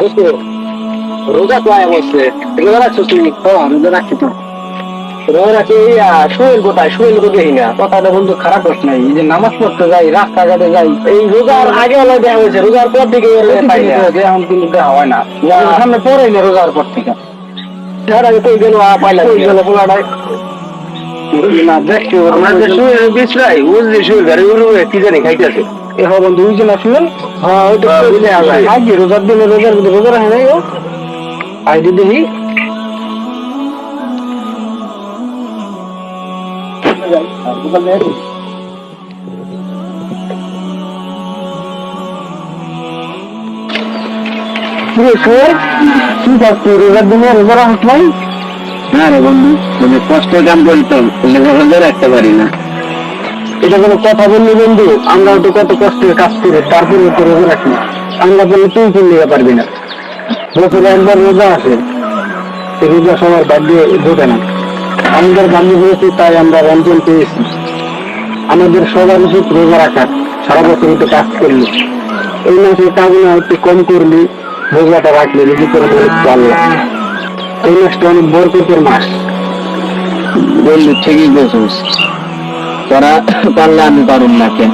দোস্ত রোজা তো আয় বসছে রোজা রাখছো তুমি? হ্যাঁ রোজা রাখছি তো। রোজা রাখছি শুয়েল কোথায় শুয়েল তো দেখি না। কথাটা বন্ধু খারাপ করছে নাই যে নামাজ পড়তে যাই রাস্তাঘাটে যাই এই রোজার আগে হলে দেখা হয়েছে রোজার পর থেকে এখন কিন্তু দেখা হয় না। সামনে পড়েই না রোজার পর থেকে। তার আগে তো গেল পাইলাম গেল পোলাটাই না দেখছি আমাদের শুয়ে বিশ্রাই বুঝলি শুয়ে ঘরে উড়ে কি জানি খাইতেছে। এ দুইজন হ্যাঁ ওইটা আগে রোজার দিনে রোজার মধ্যে রোজা রাখে নাই ও আইডি দেখি। কি করছি? রোজার দিনে রোজা রাখছ নাই? না রে বন্ধু তুমি কষ্ট কাম করি তো রোজা রাখতে পারি না। এটা কোনো কথা বললি বন্ধু? আমরা তো কত কষ্টে কাজ করে তারপরে তো রোজা রাখি। আমরা বললে তুই কিনতে পারবি না? বছরে একবার রোজা আসে। এই রোজা সবার বাদ দিয়ে ঢোকে না। আমাদের বান্ধব হয়েছে তাই আমরা রঞ্জন পেয়েছি। আমাদের সবার উচিত রোজা রাখার সারা বছর তো কাজ করলি। এই মাসে কাজ না একটু কম করলি, রোজাটা রাখলি, রুজি করে পারলাম এই মাসটা অনেক বরকতের মাস। বললি ঠিকই বলছিস। তোরা পারলে আমি পারুম না কেন?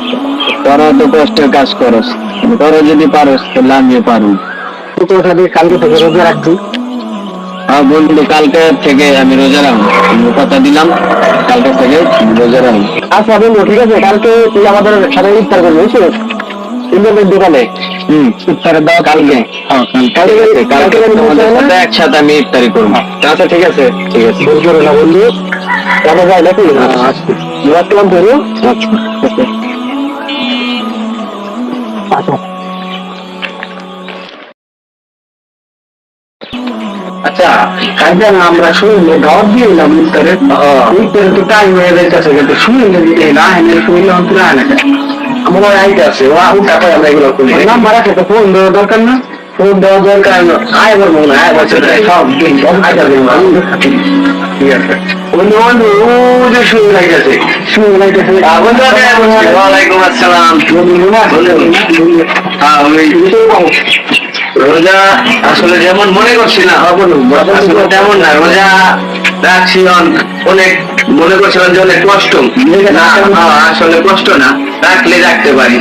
তোরা তো কষ্টের কাজ করস। তোরা যদি পারস তাহলে আমিও পারুম। তো ওখানে কালকে থেকে রোজা রাখছি হ্যাঁ বন্ধু কালকে থেকে আমি রোজা রাখব। কথা দিলাম কালকে থেকে রোজা রাখব। আচ্ছা বন্ধু ঠিক আছে কালকে তুই আমাদের সাথে ইফতার করবি বুঝছিস? ইন্টারনেট দোকানে। হুম ইফতারের দাওয়া কালকে। হ্যাঁ কালকে কালকে তোমাদের সাথে একসাথে আমি ইফতারি করব। আচ্ছা ঠিক আছে। ঠিক আছে। না বন্ধু। কবে যায় নাকি? আচ্ছা রাখলাম ধরো আচ্ছা না আমরা শুনলে দাওয়াত দিয়ে এলাম ইফতারে ইফতারে তো টাইম হয়ে যাইতেছে কিন্তু শুনলে দিতে না এনে শুনলে অন্তরে আনে আমার আইতে আছে ও আউ টাকা আমরা এগুলো করি নাম্বার আছে তো ফোন দেওয়া দরকার না। ফোন দেওয়া দরকার আয় বলব না আয় বছর সব দিন সব আইটা ঠিক আছে। হ্যাঁ রোজা আসলে যেমন মনে করছিলাম আসলে তেমন না। রোজা রাখছি অনেক মনে করছিলাম যে অনেক কষ্ট। না হ্যাঁ, আসলে কষ্ট না। রাখলে রাখতে পারি।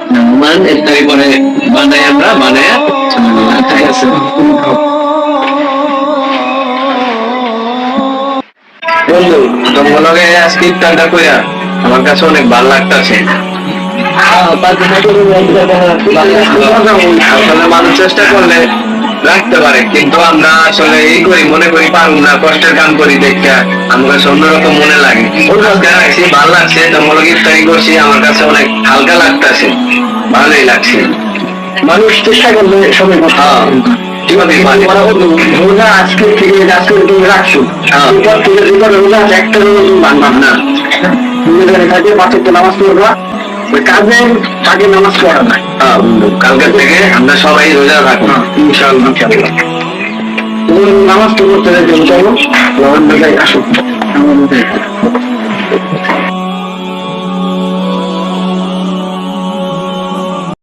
মান ইফতারি করে বানাই আমরা বানাই খাই আছে। বন্ধু তোমাকে আজকে ইফতারটা কইরা আমার কাছে অনেক ভালো লাগতেছে। মানুষ চেষ্টা করলে রাখতে পারে। কিন্তু আমরা আসলে এই করি মনে করি পারব না কষ্টের কাম করি দেখতে। আমার কাছে অন্যরকম মনে লাগে। আজকে রাখছি ভালো লাগছে তোমার ইফতারি করছি আমার কাছে অনেক হালকা লাগতেছে। ভালোই লাগছে। মানুষ চেষ্টা করলে সবাই হ্যাঁ। রোজা আজকে থেকে আজকে তুমি রাখছো। এবার রোজা একটা রোজা না। তুমি থাকে পাঁচের নামাজ পড়বা। ওই কাজের আগে নামাজ পড়া নাই কালকে থেকে আমরা সবাই রোজা রাখব। ইনশাআল্লাহ নামাজ তো করতে যাই চলো রোজায় আসো আমার